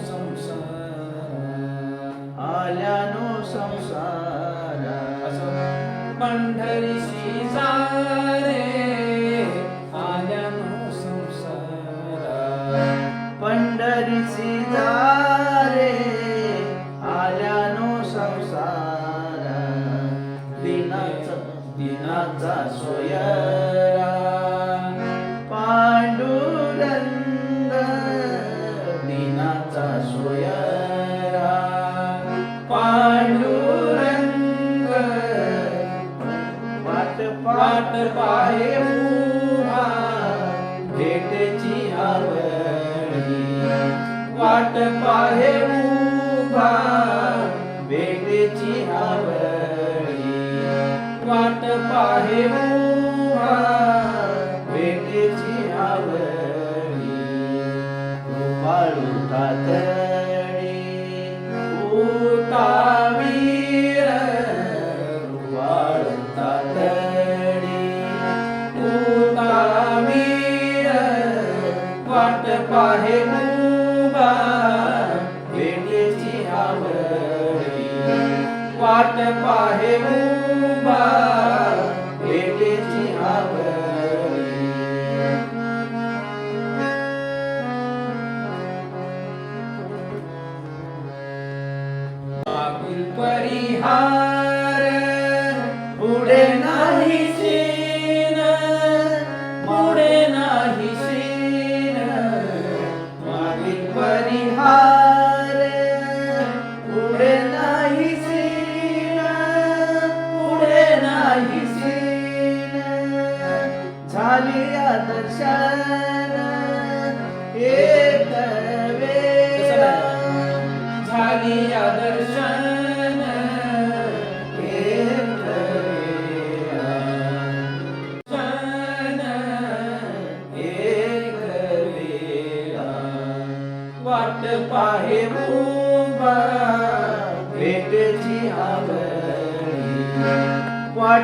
संसार आल्यानो संसार. पंढरीशी सारे आल्यानो संसार. पंढरीशी सारे आल्यानो संसार. दिनाचा दिनाचा सोया वाट पाहे उभा भेटेची आवडी वाट पाहे उभा भेटेची आवडी कृपाळू तात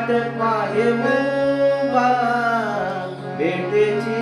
वाट पाहे मुंबा भेटेची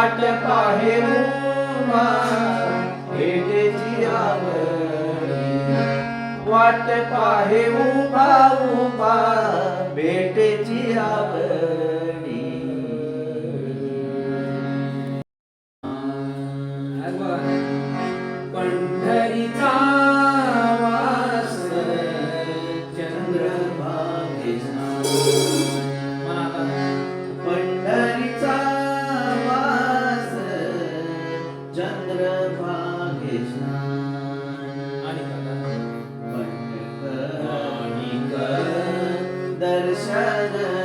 वाटत आहे भेटेची आवड वाटत आहे उभा उभा भेटेची आवड पंढरीचा चंद्रभागे derse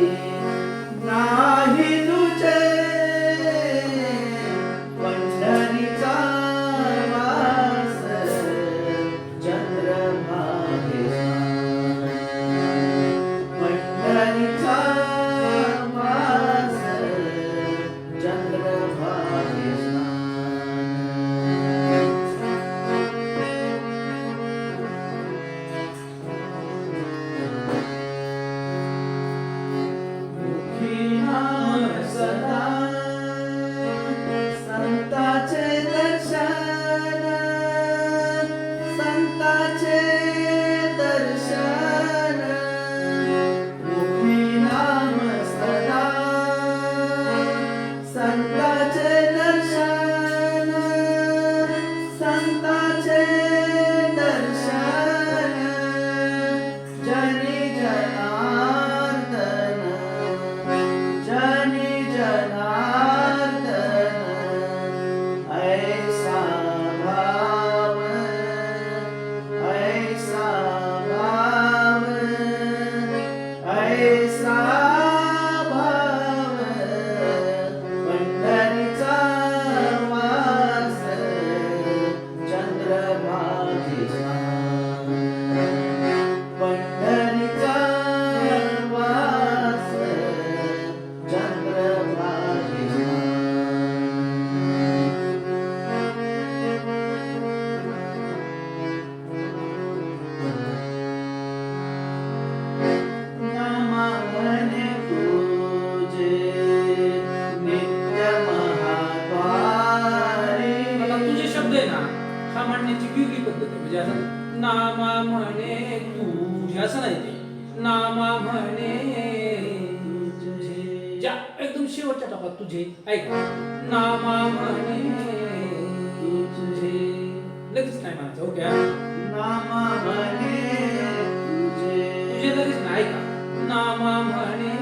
you. तुझे ऐका. नामा म्हणे तुझे. लगेच नाही म्हणायचं ओके नामा म्हणे तुझे. तुझे लगेच नाही ऐका. नामा म्हणे